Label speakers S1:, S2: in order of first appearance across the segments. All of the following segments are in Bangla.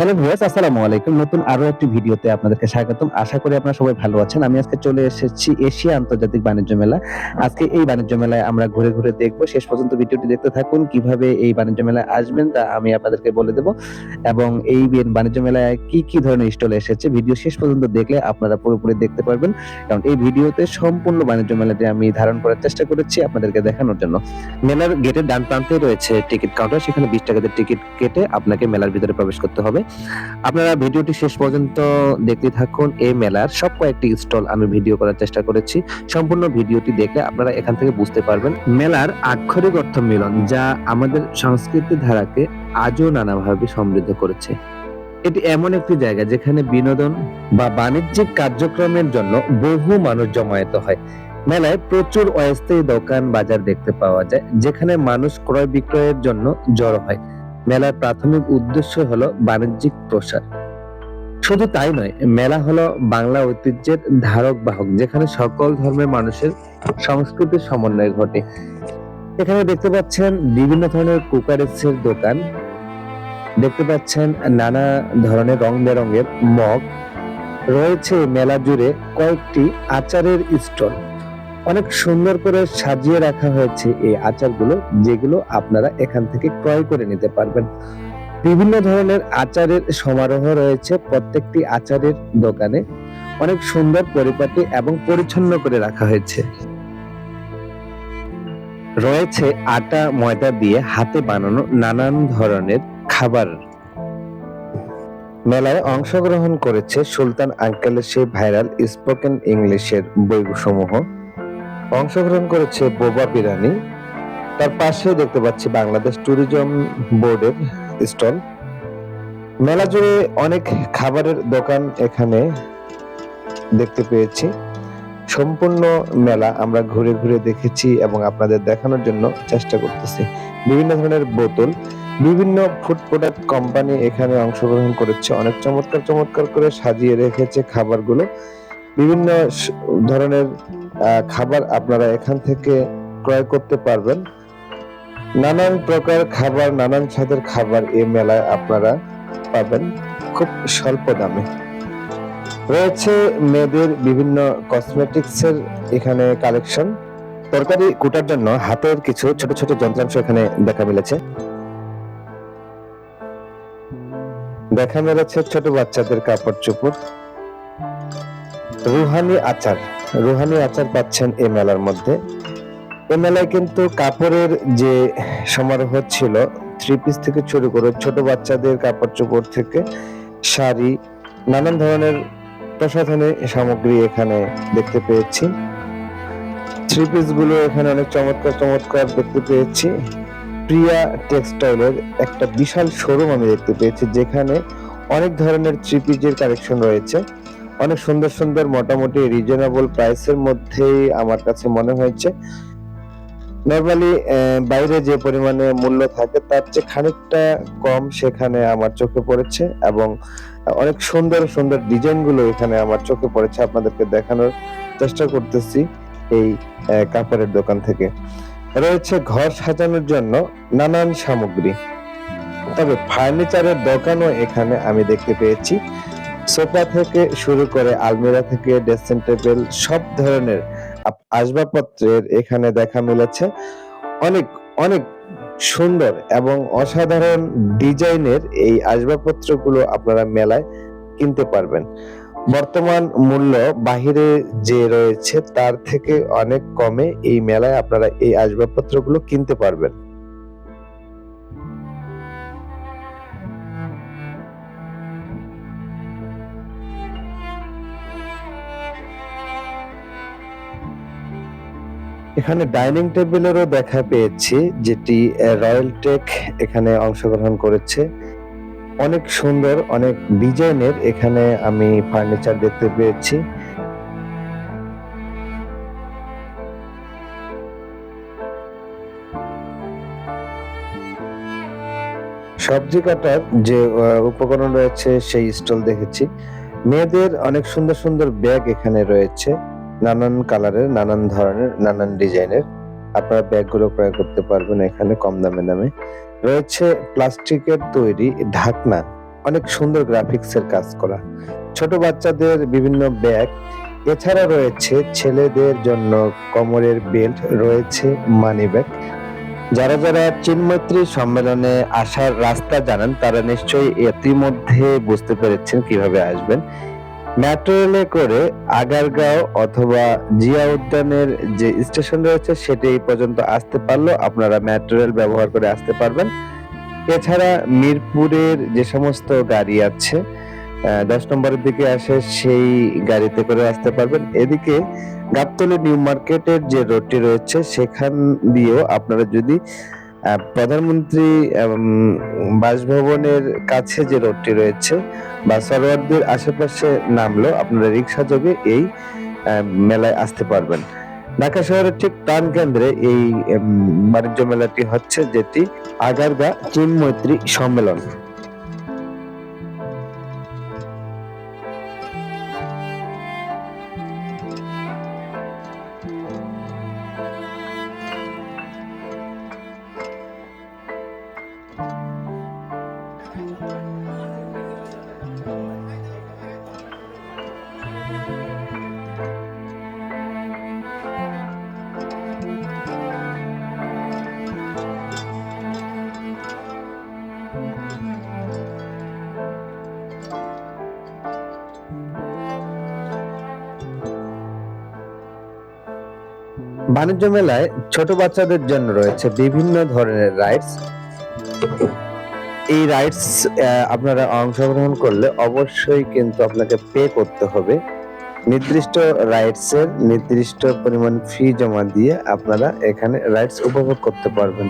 S1: হ্যালো ভিউয়ার্স, আসসালামু আলাইকুম। নতুন আরও একটি ভিডিওতে আপনাদেরকে স্বাগতম। আশা করি আপনারা সবাই ভালো আছেন। আমি আজকে চলে এসেছি এশিয়া আন্তর্জাতিক বাণিজ্য মেলা। আজকে এই বাণিজ্য মেলায় আমরা ঘুরে ঘুরে দেখব। শেষ পর্যন্ত ভিডিওটি দেখতে থাকুন। কীভাবে এই বাণিজ্য মেলায় আসবেন তা আমি আপনাদেরকে বলে দেব। এবং এই বাণিজ্য মেলায় কি কি ধরনের স্টল এসেছে, ভিডিও শেষ পর্যন্ত দেখলে আপনারা পুরোপুরি দেখতে পারবেন। কারণ এই ভিডিওতে সম্পূর্ণ বাণিজ্য মেলাটি আমি ধারণ করার চেষ্টা করেছি আপনাদেরকে দেখানোর জন্য। মেলার গেটের ডান প্রান্তে রয়েছে টিকিট কাউন্টার। সেখানে বিশ টাকাতে টিকিট কেটে আপনাকে মেলার ভিতরে প্রবেশ করতে হবে। আপনারা ভিডিওটি শেষ পর্যন্ত দেখতে থাকুন। এই মেলার সব কয়েকটি স্টল আমি ভিডিও করার চেষ্টা করেছি। সম্পূর্ণ ভিডিওটি দেখলে আপনারা এখান থেকে বুঝতে পারবেন। মেলার আক্ষরিক অর্থ মিলন, যা আমাদের সংস্কৃতি ধারাকে আজও নানাভাবে সমৃদ্ধ করেছে। এটি এমন একটি জায়গা যেখানে বিনোদন বা বাণিজ্যিক কার্যক্রমের জন্য বহু মানুষ জমায়েত হয়। মেলায় প্রচুর অস্থায়ী দোকান বাজার দেখতে পাওয়া যায়, যেখানে মানুষ ক্রয় বিক্রয়ের জন্য জড়ো হয়। মেলার প্রাথমিক উদ্দেশ্য হলো বাণিজ্যিক প্রসার। শুধু তাই নয়, মেলা হলো বাংলা ঐতিহ্যের ধারক বাহক, যেখানে সকল ধর্মের মানুষের সংস্কৃতির সমন্বয় ঘটে। এখানে দেখতে পাচ্ছেন বিভিন্ন ধরনের কুকারেসের দোকান, দেখতে পাচ্ছেন নানা ধরনের রং বেরঙের মগ, রয়েছে মেলা জুড়ে কয়েকটি আচারের স্টল। অনেক সুন্দর করে সাজিয়ে রাখা হয়েছে এই আচারগুলো, যেগুলো আপনারা এখান থেকে ক্রয় করে নিতে পারবেন। বিভিন্ন ধরনের আচারের সমারোহ রয়েছে প্রত্যেকটি আচারের দোকানে। অনেক সুন্দর পরিপাটি এবং পরিচ্ছন্ন করে রাখা হয়েছে। রয়েছে আটা, ময়দা দিয়ে হাতে বানানো নানান ধরনের খাবার। মেলায় অংশগ্রহণ করেছে সুলতান আঙ্কেলের সেই ভাইরাল স্পোকেন ইংলিশের বইসমূহ। অংশগ্রহণ করেছে বোবা বিরানি। তার পাশে দেখতে পাচ্ছি বাংলাদেশ ট্যুরিজম বোর্ডের স্টল। মেলা জুড়ে অনেক খাবারের দোকান এখানে দেখতে পেয়েছি। সম্পূর্ণ মেলা আমরা ঘুরে ঘুরে দেখেছি এবং আপনাদের দেখানোর জন্য চেষ্টা করতেছি। বিভিন্ন ধরনের বোতল, বিভিন্ন ফুড প্রোডাক্ট কোম্পানি এখানে অংশগ্রহণ করেছে। অনেক চমৎকার চমৎকার করে সাজিয়ে রেখেছে খাবারগুলো। বিভিন্ন ধরনের খাবার আপনারা এখান থেকে ক্রয় করতে পারবেন। নানান প্রকার খাবার, নানান স্বাদের খাবার এই মেলায় আপনারা পাবেন খুব স্বল্প দামে। রয়েছে মেয়েদের বিভিন্ন কসমেটিক্স এর এখানে কালেকশন তরকারি কুটার জন্য হাতের কিছু ছোট ছোট যন্ত্রাংশ এখানে দেখা মিলেছে। দেখা মিলেছে ছোট বাচ্চাদের কাপড় চোপড়। রুহানি আচার। রুহানি আচার পাচ্ছেন এই মেলার মধ্যে। এই মেলায় কিন্তু কাপড়ের যে সমারোহ ছিল থ্রি পিস থেকে শুরু করে ছোট বাচ্চাদের কাপড় চোপড় থেকে শাড়ি, নানান ধরনের প্রসাধনী সামগ্রী এখানে দেখতে পেয়েছি। থ্রি পিসগুলো এখানে অনেক চমৎকার চমৎকার দেখতে পেয়েছি। প্রিয়া টেক্সটাইলের একটা বিশাল শোরুম আমি দেখতে পেয়েছি, যেখানে অনেক ধরনের থ্রি পিসের কালেকশন রয়েছে। অনেক সুন্দর সুন্দর মোটামুটি রিজনেবল প্রাইসের মধ্যেই আমার কাছে মনে হয়েছে। নর্মালি বাইরে যে পরিমাণে মূল্য থাকে, তার চেয়ে খানিকটা কম সেখানে আমার চোখে পড়েছে এবং অনেক সুন্দর সুন্দর ডিজাইনগুলো এখানে আমার চোখে পড়েছে আপনাদেরকে দেখানোর চেষ্টা করতেছি এই কাপড়ের দোকান থেকে। রয়েছে ঘর সাজানোর জন্য নানান সামগ্রী। তবে ফার্নিচারের দোকানও এখানে আমি দেখতে পেয়েছি। সোফা থেকে শুরু করে আলমিরা থেকে ড্রেসিং টেবিল সব ধরনের আসবাবপত্রের এখানে দেখা মিলেছে। অনেক অনেক সুন্দর এবং অসাধারণ ডিজাইনের এই আসবাবপত্রগুলো আপনারা মেলায় কিনতে পারবেন। বর্তমান মূল্য বাহিরে যে রয়েছে তার থেকে অনেক কমে এই মেলায় আপনারা এই আসবাবপত্রগুলো কিনতে পারবেন। এখানে ডাইনিং টেবিলেরও দেখা পেয়েছি, যেটি রয়্যাল টেক এখানে অংশগ্রহণ করেছে। অনেক সুন্দর, অনেক ডিজাইনের এখানে আমি ফার্নিচার দেখতে পেয়েছি। সবজি কাটার যে উপকরণ রয়েছে, সেই স্টল দেখেছি। মেয়েদের অনেক সুন্দর সুন্দর ব্যাগ এখানে রয়েছে। নানান কালারের, নানান ধরনের, নানান ডিজাইনের আপনারা ব্যাগগুলো ক্রয় করতে পারবেন এখানে কম দামে দামে। রয়েছে প্লাস্টিকের তৈরি ঢাকনা, অনেক সুন্দর গ্রাফিক্সের কাজ করা। ছোট বাচ্চাদের বিভিন্ন ব্যাগ, এছাড়া রয়েছে ছেলেদের জন্য কোমরের বেল্ট, রয়েছে মানি ব্যাগ যারা যারা চিন্মৈত্রী সম্মেলনে আসার রাস্তা জানেন, তারা নিশ্চয়ই ইতিমধ্যে বুঝতে পেরেছেন কীভাবে আসবেন। মেট্রো রেলে করে আগারগাঁও অথবা জিয়া উদ্যানের যে স্টেশন রয়েছে, সেটি এই পর্যন্ত আসতে পারলেও আপনারা মেট্রো রেল ব্যবহার করে আসতে পারবেন। এছাড়া মিরপুরের যে সমস্ত গাড়ি আছে দশ নম্বরের দিকে আসে, সেই গাড়িতে করে আসতে পারবেন। এদিকে গাবতলী নিউ মার্কেটের যে রোডটি রয়েছে, সেখান দিয়েও আপনারা যদি প্রধানমন্ত্রী বাসভবনের কাছে যে রোডটি রয়েছে, বা সরোয়ারদের আশেপাশে নামলো, আপনারা রিক্সা যোগে এই মেলায় আসতে পারবেন। ঢাকা শহরের ঠিক প্রাণ কেন্দ্রে এই বাণিজ্য মেলাটি হচ্ছে, যেটি আগারগা চীন মৈত্রী সম্মেলন। বাণিজ্য মেলায় ছোট বাচ্চাদের জন্য রয়েছে বিভিন্ন ধরনের রাইডস এই রাইডস আপনারা অংশগ্রহণ করলে অবশ্যই কিন্তু আপনাকে পে করতে হবে। নির্দিষ্ট রাইডস এর নির্দিষ্ট পরিমাণ ফি জমা দিয়ে আপনারা এখানে রাইডস উপভোগ করতে পারবেন।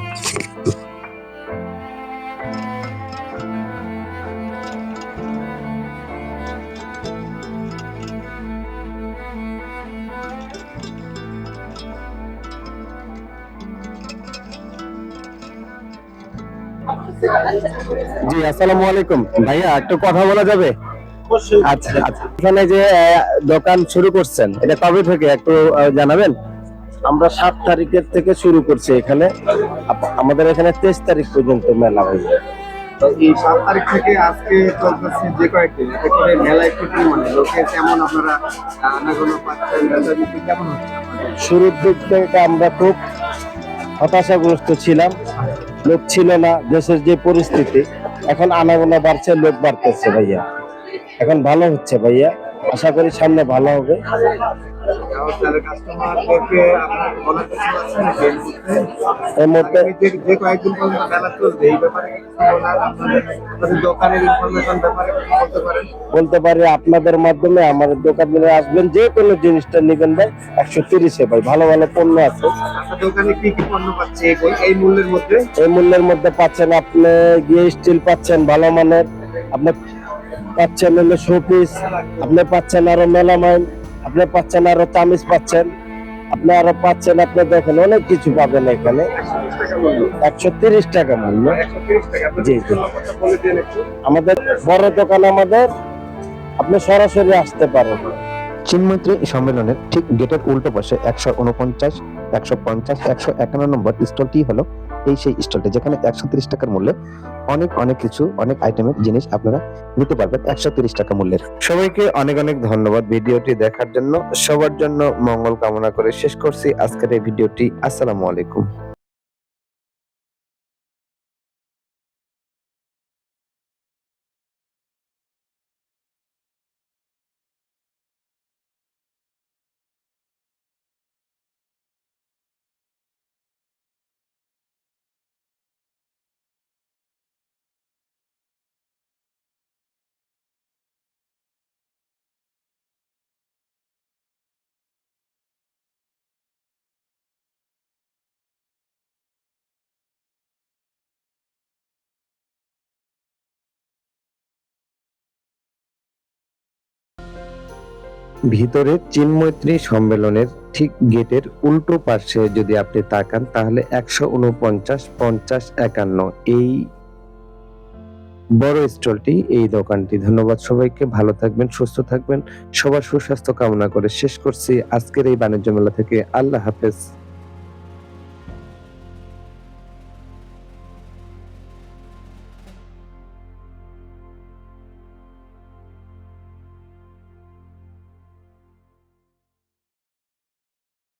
S1: জি আসসালামু আলাইকুম। ভাইয়া একটু কথা বলা যাবে? আচ্ছা আচ্ছা। এখানে যে দোকান শুরু করছেন এটা কবে থেকে? একটু জানাবেন?
S2: আমরা সাত তারিখের থেকে শুরু করছি এখানে। আমাদের এখানে তেইশ তারিখ পর্যন্ত মেলা হয়
S3: এই সাত তারিখ থেকে আজকে চলতেছে যে কয়েকদিন এতে করে মেলায় কি লোকে কেমন আপনারা আনাগোনা পাচ্ছেন বেচা কেমন হচ্ছে?
S2: শুরুর দিক থেকে আমরা খুব হতাশাগ্রস্ত ছিলাম। লোক ছিল না, দেশের যে পরিস্থিতি, এখন আনাগোনা বাড়ছে, লোক বাড়তেছে ভাইয়া। এখন ভালো হচ্ছে ভাইয়া। আশা করি সামনে ভালো হবে।
S3: যে কয়েকদিন পর্যন্ত মেলা চলবে এই ব্যাপারে দোকানের ইনফরমেশন ব্যাপারে বলতে পারেন?
S2: বলতে পারি আপনাদের মাধ্যমে আমাদের দোকানে আসবেন যে কোনো জিনিসটা নেবেন ভাই একশো তিরিশে ভাই ভালো ভালো পণ্য আছে।
S3: দোকানে কি কি পণ্য পাচ্ছে এই- এই মূল্যের মধ্যে?
S2: এই মূল্যের মধ্যে পাচ্ছেন আপনি গিয়ে স্টিল পাচ্ছেন ভালো মানের। আপনি পাচ্ছেন হলো শোপিস আপনি পাচ্ছেন আরও মেলামাইন। আপনি পাচ্ছেন আরও তামিজ পাচ্ছেন। আপনি আরও পাচ্ছেন আপনি দেখেন অনেক কিছু পাবেন এখানে। একশো তিরিশ টাকা মূল্য। জি, জি। আমাদের বড় দোকান আমাদের। আপনি সরাসরি আসতে পারেন।
S1: চিন্মৈত্রী সম্মেলনের ঠিক গেটের উল্টো পাশে একশো উনপঞ্চাশ একশো পঞ্চাশ একশো একান্ন নম্বর স্টলটি হলো এই সেই স্টলটা, যেখানে একশো তিরিশ টাকার মূল্যে অনেক অনেক কিছু, অনেক আইটেমের জিনিস আপনারা নিতে পারবেন একশো তিরিশ টাকা মূল্যের। সবাইকে অনেক অনেক ধন্যবাদ ভিডিওটি দেখার জন্য। সবার জন্য মঙ্গল কামনা করে শেষ করছি। আজকের এই ভিডিওটি, আসসালামু আলাইকুম। ভিতরে চিন্মৈত্রী সম্মেলনের ঠিক গেটের উল্টো পাশে যদি আপনি তাকান, তাহলে একশো উনপঞ্চাশ, পঞ্চাশ, একান্ন। এই বড় স্টলটি, এই দোকানটি। ধন্যবাদ সবাইকে, ভালো থাকবেন, সুস্থ থাকবেন। সবার সুস্বাস্থ্য কামনা করে শেষ করছি। আজকের এই বাণিজ্য মেলা থেকে আল্লাহ হাফেজ।